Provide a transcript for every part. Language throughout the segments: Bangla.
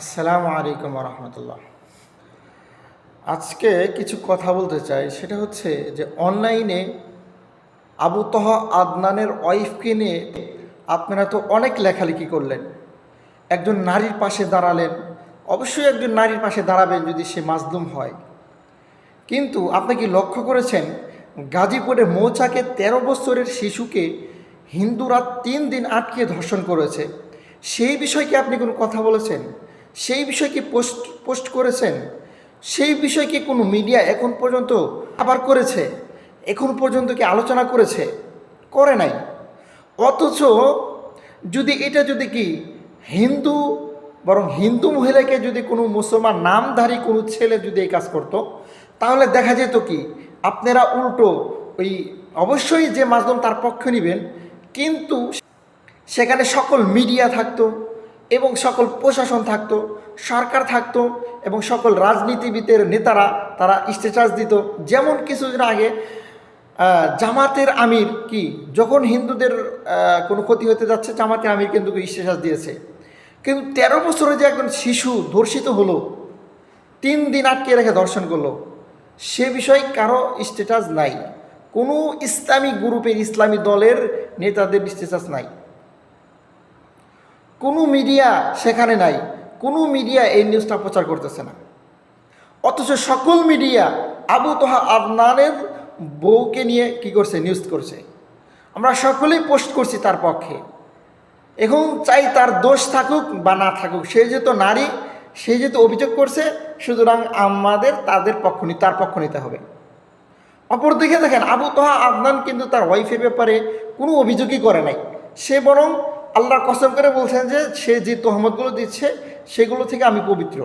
আসসালামু আলাইকুম রহমতুল্লাহ আজকে কিছু কথা বলতে চাই, সেটা হচ্ছে যে অনলাইনে আবু তহ আদনানের ওয়াইফকে নিয়ে আপনারা তো অনেক লেখালেখি করলেন। একজন নারীর পাশে দাঁড়ালেন, অবশ্যই একজন নারীর পাশে দাঁড়াবেন যদি সে মাজলুম হয়। কিন্তু আপনি কি লক্ষ্য করেছেন, গাজীপুরে মৌচাকে ১৩ বছরের শিশুকে হিন্দুরা তিন দিন আটকে ধর্ষণ করেছে? সেই বিষয়ে কি আপনি কোনো কথা বলেছেন? সেই বিষয়ে কি পোস্ট পোস্ট করেছেন? সেই বিষয়ে কি কোনো মিডিয়া এখন পর্যন্ত আবার করেছে? এখন পর্যন্ত কি আলোচনা করেছে? করে নাই। অথচ যদি এটা যদি কি হিন্দু, বরং হিন্দু মহিলাকে যদি কোনো মুসলমান নামধারী কোনো ছেলে যদি এই কাজ করতো, তাহলে দেখা যেত কি, আপনারা উল্টো ওই অবশ্যই যে মাজলুম তার পক্ষে নেবেন, কিন্তু সেখানে সকল মিডিয়া থাকতো। এবং সকল প্রশাসন থাকতো, সরকার থাকতো এবং সকল রাজনীতিবিদের নেতারা তারা স্ট্যাটাস দিত। যেমন কিছুদিন আগে জামাতের আমির কি, যখন হিন্দুদের কোনো ক্ষতি হতে যাচ্ছে, জামাতের আমির কিন্তু স্ট্যাটাস দিয়েছে। কিন্তু তেরো বছরে যে একজন শিশু ধর্ষিত হলো, তিন দিন আটকে রেখে দর্শন করল, সে বিষয়ে কারও স্ট্যাটাস নাই। কোনো ইসলামী গ্রুপের, ইসলামী দলের নেতাদের স্ট্যাটাস নাই। কোনো মিডিয়া সেখানে নাই, কোনো মিডিয়া এই নিউজটা প্রচার করতেছে না। অথচ সকল মিডিয়া আবু তোহা আদনানের বউকে নিয়ে কি করছে নিউজ করছে। আমরা সকলেই পোস্ট করছি তার পক্ষে। এখন চাই তার দোষ থাকুক বা না থাকুক, সে যেহেতু নারী, সে যেহেতু অভিযোগ করছে, সুতরাং আমাদের তাদের পক্ষ তার পক্ষ নিতে হবে। অপরদিকে দেখেন, আবু তোহা আদনান কিন্তু তার ওয়াইফের ব্যাপারে কোনো অভিযোগই করে নাই। সে বরং আল্লাহর কসম করে বলছেন যে সে যে তহমতগুলো দিচ্ছে, সেগুলো থেকে আমি পবিত্র।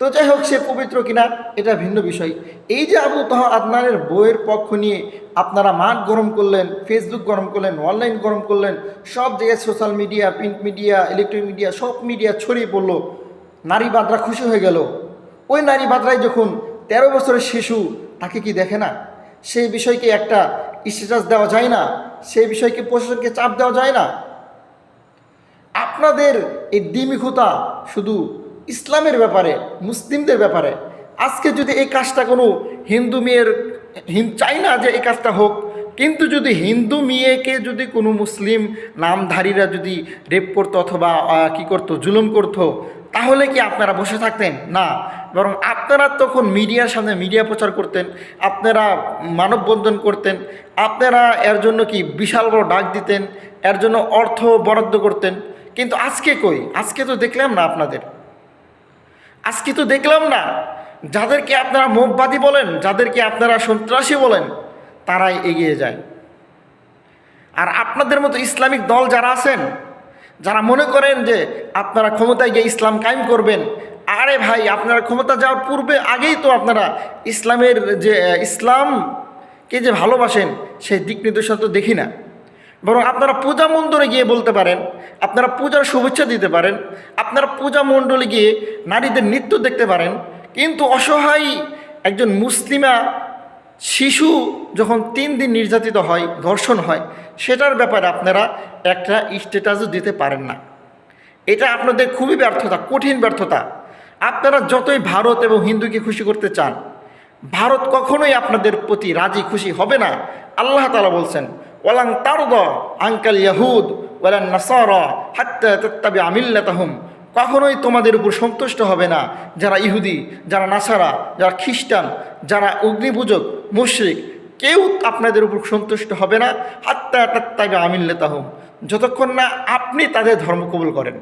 তো যাই হোক, সে পবিত্র কিনা, এটা ভিন্ন বিষয়। এই যে আবু তহ আদনানের বইয়ের পক্ষ নিয়ে আপনারা মাঠ গরম করলেন, ফেসবুক গরম করলেন, অনলাইন গরম করলেন, সব জায়গায় social media, print media electric media, সব মিডিয়া ছড়িয়ে পড়ল নারী বাদরা খুশি হয়ে গেল। ওই নারী বাদরায় যখন তেরো বছরের শিশু, তাকে কি দেখে না? সেই বিষয়কে একটা স্ট্যাটাস দেওয়া যায় না, সেই বিষয়কে প্রশাসনকে চাপ দেওয়া যায় না আপনাদের এই দ্বিমুখতা শুধু ইসলামের ব্যাপারে, মুসলিমদের ব্যাপারে, আজকে যদি এই কাজটা কোনো হিন্দু মেয়ের চাই না যে এই কাজটা হোক, কিন্তু যদি হিন্দু মেয়েকে যদি কোনো মুসলিম নামধারীরা যদি রেপ করতো অথবা কি করতো, জুলুম করতো, তাহলে কি আপনারা বসে থাকতেন? না। বরং আপনারা তখন মিডিয়ার সামনে মিডিয়া প্রচার করতেন, আপনারা মানববন্ধন করতেন, আপনারা এর জন্য কি বিশাল বড় ডাক দিতেন, এর জন্য অর্থ বরাদ্দ করতেন কিন্তু আজকে কই? আজকে তো দেখলাম না আপনাদের। আজকে তো দেখলাম না। যাদেরকে আপনারা মোমবাদী বলেন, যাদেরকে আপনারা সন্ত্রাসী বলেন, তারাই এগিয়ে যায়। আর আপনাদের মতো ইসলামিক দল যারা আছেন, যারা মনে করেন যে আপনারা ক্ষমতায় গিয়ে ইসলাম কায়েম করবেন, আরে ভাই, আপনারা ক্ষমতা যাওয়ার পূর্বে আগেই তো আপনারা ইসলামের যে ইসলামকে যে ভালোবাসেন, সেই দিক নির্দেশনা তো দেখি না। বরং আপনারা পূজা মন্দিরে গিয়ে বলতে পারেন, আপনারা পূজার শুভেচ্ছা দিতে পারেন, আপনারা পূজা মণ্ডলে গিয়ে নারীদের নৃত্য দেখতে পারেন। কিন্তু অসহায় একজন মুসলিমা শিশু যখন তিন দিন নির্যাতিত হয়, ধর্ষণ হয়, সেটার ব্যাপারে আপনারা একটা স্ট্যাটাসও দিতে পারেন না। এটা আপনাদের খুবই ব্যর্থতা, কঠিন ব্যর্থতা। আপনারা যতই ভারত এবং হিন্দুকে খুশি করতে চান, ভারত কখনোই আপনাদের প্রতি রাজি খুশি হবে না, আল্লাহ তালা বলছেন ওয়ালাং তারদ আঙ্কাল ইয়াহুদ ওয়ালান নাসার হাত্তা তত্তাবি আমিল্লাতাহুম কখনোই তোমাদের উপর সন্তুষ্ট হবে না যারা ইহুদি, যারা নাসারা, যারা খ্রিস্টান, যারা অগ্নিপূজক, মুশ্রিক। কেউ আপনাদের উপর সন্তুষ্ট হবে না হাত্তা তত্তাবি আমিল্লাতাহুম যতক্ষণ না আপনি তাদের ধর্ম কবুল করেন।